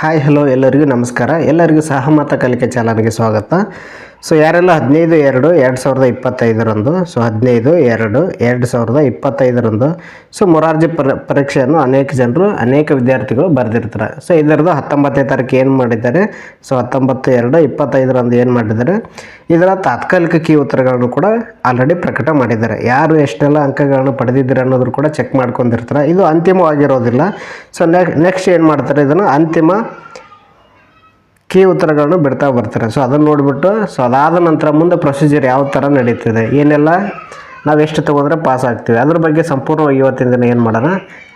Hi hello ಎಲ್ಲರಿಗೂ ನಮಸ್ಕಾರ. ಎಲ್ಲರಿಗೂ ಸಹಮತ ಕಲಿಕೆ ಚಾನಲ್ಗೆ ಸ್ವಾಗತ. ಸೊ ಯಾರೆಲ್ಲ ಹದಿನೈದು, ಎರಡು ಎರಡು ಸಾವಿರದ ಇಪ್ಪತ್ತೈದರಂದು? ಸೊ ಹದಿನೈದು, ಎರಡು ಎರಡು ಸಾವಿರದ ಇಪ್ಪತ್ತೈದರಂದು? ಸೊ ಮೊರಾರ್ಜಿ ಪರ, ಪರೀಕ್ಷೆಯನ್ನು ಅನೇಕ ಜನರು, ಅನೇಕ ವಿದ್ಯಾರ್ಥಿಗಳು ಬರೆದಿರ್ತಾರೆ. ಸೊ ಇದರದ್ದು ಹತ್ತೊಂಬತ್ತನೇ ತಾರೀಕು ಏನು ಮಾಡಿದ್ದಾರೆ? ಸೊ ಹತ್ತೊಂಬತ್ತು, ಎರಡು, ಇಪ್ಪತ್ತೈದರಂದು ಏನು ಮಾಡಿದ್ದಾರೆ? ಇದರ ತಾತ್ಕಾಲಿಕ ಕೀ ಉತ್ತರಗಳನ್ನು ಕೂಡ ಆಲ್ರೆಡಿ ಪ್ರಕಟ ಮಾಡಿದ್ದಾರೆ. ಯಾರು ಎಷ್ಟೆಲ್ಲ ಅಂಕಗಳನ್ನು ಪಡೆದಿದ್ದಾರೆ ಅನ್ನೋದ್ರು ಕೂಡ ಚೆಕ್ ಮಾಡ್ಕೊಂಡಿರ್ತಾರೆ. ಇದು ಅಂತಿಮವಾಗಿರೋದಿಲ್ಲ. ಸೊ ನೆಕ್ಸ್ಟ್ ಏನು ಮಾಡ್ತಾರೆ? ಇದನ್ನು ಅಂತಿಮ ಕೀ ಉತ್ತರಗಳನ್ನು ಬಿಡ್ತಾ ಬರ್ತಾರೆ. ಸೊ ಅದನ್ನು ನೋಡಿಬಿಟ್ಟು ಸೊ ಅದಾದ ನಂತರ ಮುಂದೆ ಪ್ರೊಸೀಜರ್ ಯಾವ ಥರ ನಡೀತಿದೆ, ಏನೆಲ್ಲ ನಾವು ಎಷ್ಟು ತೊಗೊಂಡ್ರೆ ಪಾಸ್ ಆಗ್ತೀವಿ, ಅದ್ರ ಬಗ್ಗೆ ಸಂಪೂರ್ಣವಾಗಿ ಇವತ್ತಿನ ದಿನ ಏನು ಮಾಡೋಣ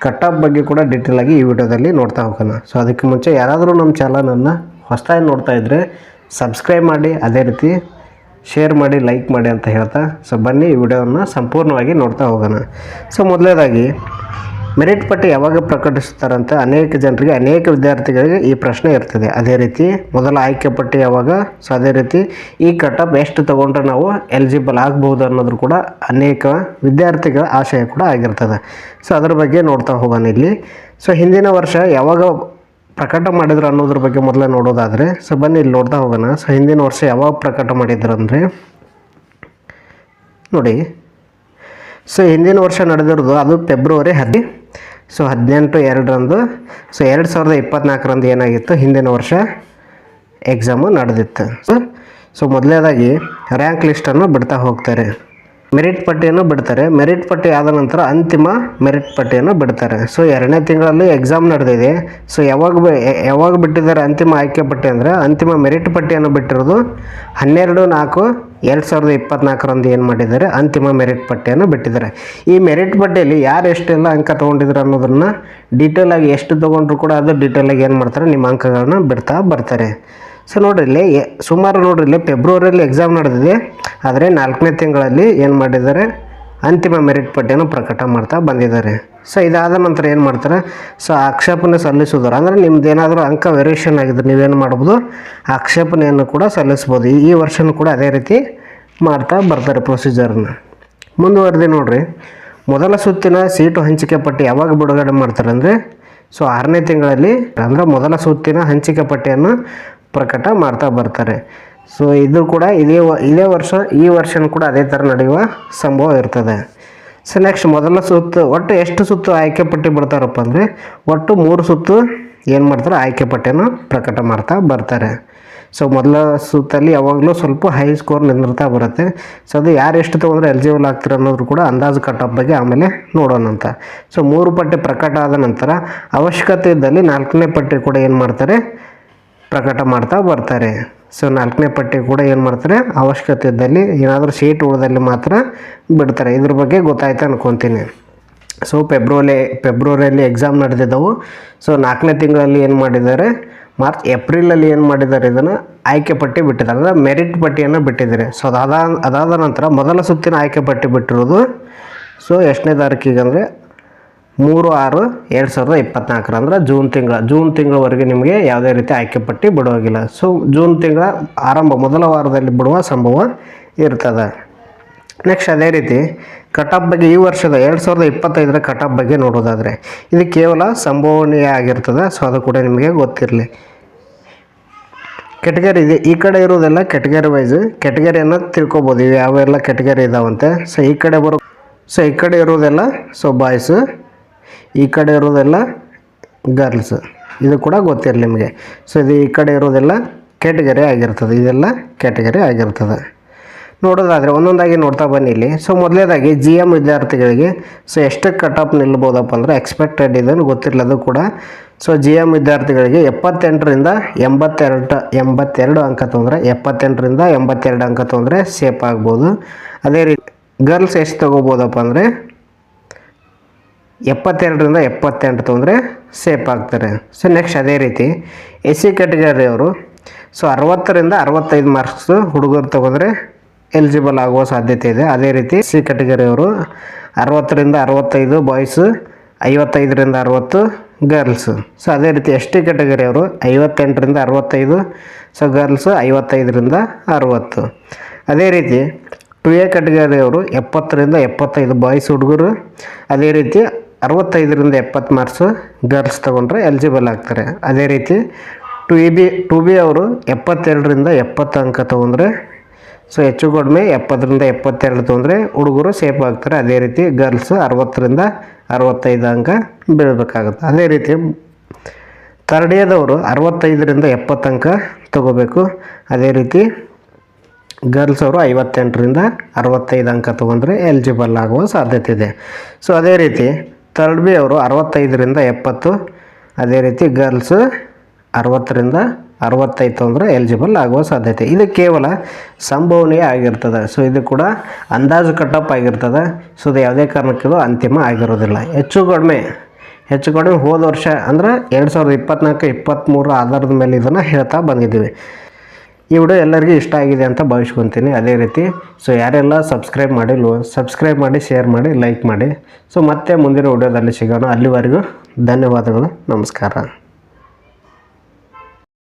ಕಟ್ ಆಫ್ ಬಗ್ಗೆ ಕೂಡ ಡೀಟೇಲ್ ಆಗಿ ಈ ವಿಡಿಯೋದಲ್ಲಿ ನೋಡ್ತಾ ಹೋಗೋಣ. ಸೊ ಅದಕ್ಕೆ ಮುಂಚೆ ಯಾರಾದರೂ ನಮ್ಮ ಚಾನಲನ್ನು ಹೊಸದಾಗಿ ನೋಡ್ತಾ ಇದ್ದರೆ ಸಬ್ಸ್ಕ್ರೈಬ್ ಮಾಡಿ, ಅದೇ ರೀತಿ ಶೇರ್ ಮಾಡಿ ಲೈಕ್ ಮಾಡಿ ಅಂತ ಹೇಳ್ತಾ ಸೊ ಬನ್ನಿ ಈ ವಿಡಿಯೋವನ್ನು ಸಂಪೂರ್ಣವಾಗಿ ನೋಡ್ತಾ ಹೋಗೋಣ. ಸೊ ಮೊದಲನೇದಾಗಿ ಮೆರಿಟ್ ಪಟ್ಟಿ ಯಾವಾಗ ಪ್ರಕಟಿಸ್ತಾರಂತ ಅನೇಕ ಜನರಿಗೆ, ಅನೇಕ ವಿದ್ಯಾರ್ಥಿಗಳಿಗೆ ಈ ಪ್ರಶ್ನೆ ಇರ್ತದೆ. ಅದೇ ರೀತಿ ಮೊದಲ ಆಯ್ಕೆ ಪಟ್ಟಿ ಯಾವಾಗ? ಸೊ ಅದೇ ರೀತಿ ಈ ಕಟಪ್ ಎಷ್ಟು ತಗೊಂಡ್ರೆ ನಾವು ಎಲಿಜಿಬಲ್ ಆಗ್ಬೋದು ಅನ್ನೋದು ಕೂಡ ಅನೇಕ ವಿದ್ಯಾರ್ಥಿಗಳ ಆಶಯ ಕೂಡ ಆಗಿರ್ತದೆ. ಸೊ ಅದರ ಬಗ್ಗೆ ನೋಡ್ತಾ ಹೋಗೋಣ ಇಲ್ಲಿ. ಸೊ ಹಿಂದಿನ ವರ್ಷ ಯಾವಾಗ ಪ್ರಕಟ ಮಾಡಿದ್ರು ಅನ್ನೋದ್ರ ಬಗ್ಗೆ ಮೊದಲೇ ನೋಡೋದಾದರೆ ಸೊ ಬನ್ನಿ ಇಲ್ಲಿ ನೋಡ್ತಾ ಹೋಗೋಣ. ಸೊ ಹಿಂದಿನ ವರ್ಷ ಯಾವಾಗ ಪ್ರಕಟ ಮಾಡಿದ್ರು ಅಂದರೆ, ನೋಡಿ ಸೊ ಹಿಂದಿನ ವರ್ಷ ನಡೆದಿರೋದು ಅದು ಫೆಬ್ರವರಿ ಹದಿ ಸೊ ಹದಿನೆಂಟು ಎರಡರಂದು ಸೊ ಎರಡು ಸಾವಿರದ ಇಪ್ಪತ್ತ್ನಾಲ್ಕರಂದು ಏನಾಗಿತ್ತು? ಹಿಂದಿನ ವರ್ಷ ಎಕ್ಸಾಮು ನಡೆದಿತ್ತು. ಸೊ ಸೊ ಮೊದಲನೇದಾಗಿ ರ್ಯಾಂಕ್ ಲಿಸ್ಟನ್ನು ಬಿಡ್ತಾ ಹೋಗ್ತಾರೆ. ಮೆರಿಟ್ ಪಟ್ಟಿಯನ್ನು ಬಿಡ್ತಾರೆ. ಮೆರಿಟ್ ಪಟ್ಟಿ ಆದ ನಂತರ ಅಂತಿಮ ಮೆರಿಟ್ ಪಟ್ಟಿಯನ್ನು ಬಿಡ್ತಾರೆ. ಸೊ ಎರಡನೇ ತಿಂಗಳಲ್ಲಿ ಎಕ್ಸಾಮ್ ನಡೆದಿದೆ. ಸೊ ಯಾವಾಗ ಯಾವಾಗ ಬಿಟ್ಟಿದ್ದಾರೆ ಅಂತಿಮ ಆಯ್ಕೆ ಪಟ್ಟಿ ಅಂದರೆ ಅಂತಿಮ ಮೆರಿಟ್ ಪಟ್ಟಿಯನ್ನು ಬಿಟ್ಟಿರೋದು ಹನ್ನೆರಡು ನಾಲ್ಕು ಎರಡು ಸಾವಿರದ ಇಪ್ಪತ್ನಾಲ್ಕರಂದು ಏನು ಮಾಡಿದ್ದಾರೆ? ಅಂತಿಮ ಮೆರಿಟ್ ಪಟ್ಟಿಯನ್ನು ಬಿಟ್ಟಿದ್ದಾರೆ. ಈ ಮೆರಿಟ್ ಪಟ್ಟಿಯಲ್ಲಿ ಯಾರು ಎಷ್ಟೆಲ್ಲ ಅಂಕ ತೊಗೊಂಡಿದ್ರು ಅನ್ನೋದನ್ನು ಡೀಟೇಲ್ ಎಷ್ಟು ತೊಗೊಂಡ್ರು ಕೂಡ ಅದು ಡೀಟೇಲಾಗಿ ಏನು ಮಾಡ್ತಾರೆ? ನಿಮ್ಮ ಅಂಕಗಳನ್ನ ಬಿಡ್ತಾ ಬರ್ತಾರೆ. ಸೊ ನೋಡಿರಿ ಇಲ್ಲಿ ಎ- ಸುಮಾರು ನೋಡ್ರಿ, ಇಲ್ಲಿ ಫೆಬ್ರವರಿಯಲ್ಲಿ ಎಕ್ಸಾಮ್ ನಡೆದಿದೆ. ಆದರೆ ನಾಲ್ಕನೇ ತಿಂಗಳಲ್ಲಿ ಏನು ಮಾಡಿದ್ದಾರೆ? ಅಂತಿಮ ಮೆರಿಟ್ ಪಟ್ಟಿಯನ್ನು ಪ್ರಕಟ ಮಾಡ್ತಾ ಬಂದಿದ್ದಾರೆ. ಸೊ ಇದಾದ ನಂತರ ಏನು ಮಾಡ್ತಾರೆ? ಸೊ ಆಕ್ಷೇಪಣೆ ಸಲ್ಲಿಸೋದ್ರ ಅಂದರೆ ನಿಮ್ದು ಏನಾದರೂ ಅಂಕ ವೇರಿಯೇಷನ್ ಆಗಿದ್ರೆ ನೀವೇನು ಮಾಡ್ಬೋದು? ಆಕ್ಷೇಪಣೆಯನ್ನು ಕೂಡ ಸಲ್ಲಿಸ್ಬೋದು. ಈ- ವರ್ಷನೂ ಕೂಡ ಅದೇ ರೀತಿ ಮಾಡ್ತಾ ಬರ್ತಾರೆ ಪ್ರೊಸೀಜರ್ನ ಮುಂದುವರೆದು ನೋಡಿರಿ. ಮೊದಲ ಸುತ್ತಿನ ಸೀಟು ಹಂಚಿಕೆ ಪಟ್ಟಿ ಯಾವಾಗ ಬಿಡುಗಡೆ ಮಾಡ್ತಾರೆ ಅಂದರೆ? ಸೊ ಆರನೇ ತಿಂಗಳಲ್ಲಿ ಅಂದರೆ ಮೊದಲ ಸುತ್ತಿನ ಹಂಚಿಕೆ ಪಟ್ಟಿಯನ್ನು ಪ್ರಕಟ ಮಾಡ್ತಾ ಬರ್ತಾರೆ. ಸೊ ಇದು ಕೂಡ ಇದೇ ಇದೇ ವರ್ಷ, ಈ ವರ್ಷನೂ ಕೂಡ ಅದೇ ಥರ ನಡೆಯುವ ಸಂಭವ ಇರ್ತದೆ. ಸೊ ನೆಕ್ಸ್ಟ್ ಮೊದಲ ಸುತ್ತು, ಒಟ್ಟು ಎಷ್ಟು ಸುತ್ತು ಆಯ್ಕೆ ಪಟ್ಟಿ ಬಿಡ್ತಾರಪ್ಪ ಅಂದರೆ, ಒಟ್ಟು ಮೂರು ಸುತ್ತು ಏನು ಮಾಡ್ತಾರೆ, ಆಯ್ಕೆ ಪಟ್ಟಿಯನ್ನು ಪ್ರಕಟ ಮಾಡ್ತಾ ಬರ್ತಾರೆ. ಸೊ ಮೊದಲ ಸುತ್ತಲ್ಲಿ ಯಾವಾಗಲೂ ಸ್ವಲ್ಪ ಹೈ ಸ್ಕೋರ್ ನಿಂದಿರ್ತಾ ಬರುತ್ತೆ. ಸೊ ಅದು ಯಾರು ಎಷ್ಟು ತೊಗೊಂಡ್ರೆ ಎಲಿಜಿಬಲ್ ಆಗ್ತಾರೆ ಅನ್ನೋದ್ರು ಕೂಡ ಅಂದಾಜು ಕಟ್ ಬಗ್ಗೆ ಆಮೇಲೆ ನೋಡೋಣ ಅಂತ. ಸೊ ಮೂರು ಪಟ್ಟಿ ಪ್ರಕಟ ಆದ ನಂತರ ಅವಶ್ಯಕತೆ ಇದ್ದಲ್ಲಿ ನಾಲ್ಕನೇ ಪಟ್ಟಿ ಕೂಡ ಏನು ಮಾಡ್ತಾರೆ, ಪ್ರಕಟ ಮಾಡ್ತಾ ಬರ್ತಾರೆ. ಸೊ ನಾಲ್ಕನೇ ಪಟ್ಟಿ ಕೂಡ ಏನು ಮಾಡ್ತಾರೆ? ಅವಶ್ಯಕತೆ ಇದ್ದಲ್ಲಿ ಏನಾದರೂ ಸೀಟ್ ಉಳಿದಲ್ಲಿ ಮಾತ್ರ ಬಿಡ್ತಾರೆ. ಇದ್ರ ಬಗ್ಗೆ ಗೊತ್ತಾಯ್ತು ಅನ್ಕೊತೀನಿ. ಸೊ ಫೆಬ್ರವರಿ ಫೆಬ್ರವರಿಯಲ್ಲಿ ಎಕ್ಸಾಮ್ ನಡೆದಿದ್ದವು. ಸೊ ನಾಲ್ಕನೇ ತಿಂಗಳಲ್ಲಿ ಏನು ಮಾಡಿದ್ದಾರೆ? ಮಾರ್ಚ್ ಏಪ್ರಿಲಲ್ಲಿ ಏನು ಮಾಡಿದ್ದಾರೆ ಇದನ್ನು? ಆಯ್ಕೆ ಪಟ್ಟಿ ಬಿಟ್ಟಿದ್ದಾರೆ. ಅಂದರೆ ಮೆರಿಟ್ ಪಟ್ಟಿಯನ್ನು ಬಿಟ್ಟಿದ್ದಾರೆ. ಸೊ ಅದಾದ ಅದಾದ ನಂತರ ಮೊದಲ ಸುತ್ತಿನ ಆಯ್ಕೆ ಪಟ್ಟಿ ಬಿಟ್ಟಿರೋದು. ಸೊ ಎಷ್ಟನೇ ತಾರೀಕಿಗೆ ಅಂದರೆ ಮೂರು ಆರು ಎರಡು ಸಾವಿರದ ಇಪ್ಪತ್ನಾಲ್ಕರ ಅಂದ್ರೆ ಜೂನ್ ತಿಂಗಳ, ಜೂನ್ ತಿಂಗಳವರೆಗೆ ನಿಮಗೆ ಯಾವುದೇ ರೀತಿ ಆಯ್ಕೆ ಪಟ್ಟಿ ಬಿಡೋಗಿಲ್ಲ ಸೊ ಜೂನ್ ತಿಂಗಳ ಆರಂಭ, ಮೊದಲ ವಾರದಲ್ಲಿ ಬಿಡುವ ಸಂಭವ ಇರ್ತದೆ. ನೆಕ್ಸ್ಟ್ ಅದೇ ರೀತಿ ಕಟಾಪ್ ಬಗ್ಗೆ ಈ ವರ್ಷದ ಎರಡು ಸಾವಿರದ ಇಪ್ಪತ್ತೈದರ ಕಟಾಪ್ ಬಗ್ಗೆ ನೋಡೋದಾದರೆ ಇದು ಕೇವಲ ಸಂಭವನೀಯ ಆಗಿರ್ತದೆ. ಸೊ ಅದು ಕೂಡ ನಿಮಗೆ ಗೊತ್ತಿರಲಿ. ಕೆಟಗರಿ ಇದೆ. ಈ ಕಡೆ ಇರೋದೆಲ್ಲ ಕೆಟಗರಿ ವೈಸ್ ಕೆಟಗರಿಯನ್ನು ತಿಳ್ಕೊಬೋದು. ಯಾವೆಲ್ಲ ಕೆಟಗರಿ ಇದಾವಂತೆ. ಸೊ ಈ ಕಡೆ ಬರೋ ಸೊ ಈ ಕಡೆ ಇರೋದೆಲ್ಲ ಸೊ ಬಾಯ್ಸು ಈ ಕಡೆ ಇರೋದೆಲ್ಲ ಗರ್ಲ್ಸ್. ಇದು ಕೂಡ ಗೊತ್ತಿರಲಿ ನಿಮಗೆ. ಸೊ ಇದು ಈ ಕಡೆ ಇರೋದೆಲ್ಲ ಕ್ಯಾಟಗರಿ ಆಗಿರ್ತದೆ. ಇದೆಲ್ಲ ಕ್ಯಾಟಗರಿ ಆಗಿರ್ತದೆ. ನೋಡೋದಾದರೆ ಒಂದೊಂದಾಗಿ ನೋಡ್ತಾ ಬನ್ನಿ ಇಲ್ಲಿ. ಸೊ ಮೊದಲೇದಾಗಿ ಜಿ ಎಂ ವಿದ್ಯಾರ್ಥಿಗಳಿಗೆ ಸೊ ಎಷ್ಟು ಕಟ್ ಆಫ್ ನಿಲ್ಬೋದಪ್ಪ ಅಂದರೆ ಎಕ್ಸ್ಪೆಕ್ಟೆಡ್ ಇದನ್ನು ಗೊತ್ತಿರಲಿಲ್ಲ ಅದು ಕೂಡ. ಸೊ ಜಿ ಎಂ ವಿದ್ಯಾರ್ಥಿಗಳಿಗೆ ಎಪ್ಪತ್ತೆಂಟರಿಂದ ಎಂಬತ್ತೆರಡು ಎಂಬತ್ತೆರಡು ಅಂಕ ತೊಂದರೆ, ಎಪ್ಪತ್ತೆಂಟರಿಂದ ಎಂಬತ್ತೆರಡು ಅಂಕ ತೊಂದರೆ ಸೇಫ್ ಆಗ್ಬೋದು. ಅದೇ ರೀತಿ ಗರ್ಲ್ಸ್ ಎಷ್ಟು ತೊಗೋಬೋದಪ್ಪ ಅಂದರೆ ಎಪ್ಪತ್ತೆರಡರಿಂದ ಎಪ್ಪತ್ತೆಂಟು ತೊಂದರೆ ಸೇಫ್ ಆಗ್ತಾರೆ. ಸೊ ನೆಕ್ಸ್ಟ್ ಅದೇ ರೀತಿ ಎಸ್ ಸಿ ಕ್ಯಾಟಗರಿಯವರು ಸೊ ಅರವತ್ತರಿಂದ ಅರವತ್ತೈದು ಮಾರ್ಕ್ಸ್ ಹುಡುಗರು ತೊಗೊಂಡ್ರೆ ಎಲಿಜಿಬಲ್ ಆಗುವ ಸಾಧ್ಯತೆ ಇದೆ. ಅದೇ ರೀತಿ ಸಿ ಕ್ಯಾಟಗರಿಯವರು ಅರವತ್ತರಿಂದ ಅರವತ್ತೈದು ಬಾಯ್ಸ್ ಐವತ್ತೈದರಿಂದ ಅರವತ್ತು ಗರ್ಲ್ಸು ಸೊ ಅದೇ ರೀತಿ ಎಸ್ ಟಿ ಕ್ಯಾಟಗರಿಯವರು ಐವತ್ತೆಂಟರಿಂದ ಅರವತ್ತೈದು ಸೊ ಗರ್ಲ್ಸು ಐವತ್ತೈದರಿಂದ ಅರವತ್ತು. ಅದೇ ರೀತಿ ಟು ಎ ಕ್ಯಾಟಗರಿಯವರು ಎಪ್ಪತ್ತರಿಂದ ಎಪ್ಪತ್ತೈದು ಬಾಯ್ಸ್ ಹುಡುಗರು. ಅದೇ ರೀತಿ ಅರವತ್ತೈದರಿಂದ ಎಪ್ಪತ್ತು ಮಾರ್ಕ್ಸು ಗರ್ಲ್ಸ್ ತೊಗೊಂಡ್ರೆ ಎಲಿಜಿಬಲ್ ಆಗ್ತಾರೆ. ಅದೇ ರೀತಿ two E B two B ಅವರು ಎಪ್ಪತ್ತೆರಡರಿಂದ ಎಪ್ಪತ್ತು ಅಂಕ ತೊಗೊಂಡ್ರೆ ಸೊ ಹೆಚ್ಚು ಕಡಿಮೆ ಎಪ್ಪತ್ತರಿಂದ ಎಪ್ಪತ್ತೆರಡು ತೊಗೊಂಡ್ರೆ ಹುಡುಗರು ಸೇಫ್ ಆಗ್ತಾರೆ. ಅದೇ ರೀತಿ ಗರ್ಲ್ಸ್ ಅರವತ್ತರಿಂದ ಅರವತ್ತೈದು ಅಂಕ ಬೀಳಬೇಕಾಗುತ್ತೆ. ಅದೇ ರೀತಿ ಥರ್ಡ್ ಇಯರ್ದವರು ಅರವತ್ತೈದರಿಂದ ಎಪ್ಪತ್ತು ಅಂಕ ತೊಗೋಬೇಕು. ಅದೇ ರೀತಿ ಗರ್ಲ್ಸ್ ಅವರು ಐವತ್ತೆಂಟರಿಂದ ಅರವತ್ತೈದು ಅಂಕ ತೊಗೊಂಡ್ರೆ ಎಲಿಜಿಬಲ್ ಆಗುವ ಸಾಧ್ಯತೆ ಇದೆ. ಸೊ ಅದೇ ರೀತಿ ಥರ್ಡ್ ಬಿ ಅವರು ಅರವತ್ತೈದರಿಂದ ಎಪ್ಪತ್ತು, ಅದೇ ರೀತಿ ಗರ್ಲ್ಸ್ ಅರವತ್ತರಿಂದ ಅರವತ್ತೈದು ಅಂದರೆ ಎಲಿಜಿಬಲ್ ಆಗುವ ಸಾಧ್ಯತೆ. ಇದು ಕೇವಲ ಸಂಭವನೀಯ ಆಗಿರ್ತದೆ. ಸೊ ಇದು ಕೂಡ ಅಂದಾಜು ಕಟ್ಟಪ್ ಆಗಿರ್ತದೆ. ಸೊ ಇದು ಯಾವುದೇ ಕಾರಣಕ್ಕೂ ಅಂತಿಮ ಆಗಿರೋದಿಲ್ಲ. ಹೆಚ್ಚು ಕಡಿಮೆ ಹೆಚ್ಚು ಕಡಿಮೆ ಹೋದ ವರ್ಷ ಅಂದ್ರೆ ಎರಡು ಸಾವಿರದ ಇಪ್ಪತ್ನಾಲ್ಕು ಇಪ್ಪತ್ತ್ಮೂರು ಆಧಾರದ ಮೇಲೆ ಇದನ್ನು ಹೇಳ್ತಾ ಬಂದಿದ್ದೀವಿ. ಈ ವಿಡಿಯೋ ಎಲ್ಲರಿಗೂ ಇಷ್ಟ ಆಗಿದೆ ಅಂತ ಭಾವಿಸ್ಕೊತೀನಿ. ಅದೇ ರೀತಿ ಸೊ ಯಾರೆಲ್ಲ ಸಬ್ಸ್ಕ್ರೈಬ್ ಮಾಡಿಲ್ವೋ ಸಬ್ಸ್ಕ್ರೈಬ್ ಮಾಡಿ ಶೇರ್ ಮಾಡಿ ಲೈಕ್ ಮಾಡಿ. ಸೊ ಮತ್ತೆ ಮುಂದಿನ ವಿಡಿಯೋದಲ್ಲಿ ಸಿಗೋಣ. ಅಲ್ಲಿವರೆಗೂ ಧನ್ಯವಾದಗಳು. ನಮಸ್ಕಾರ.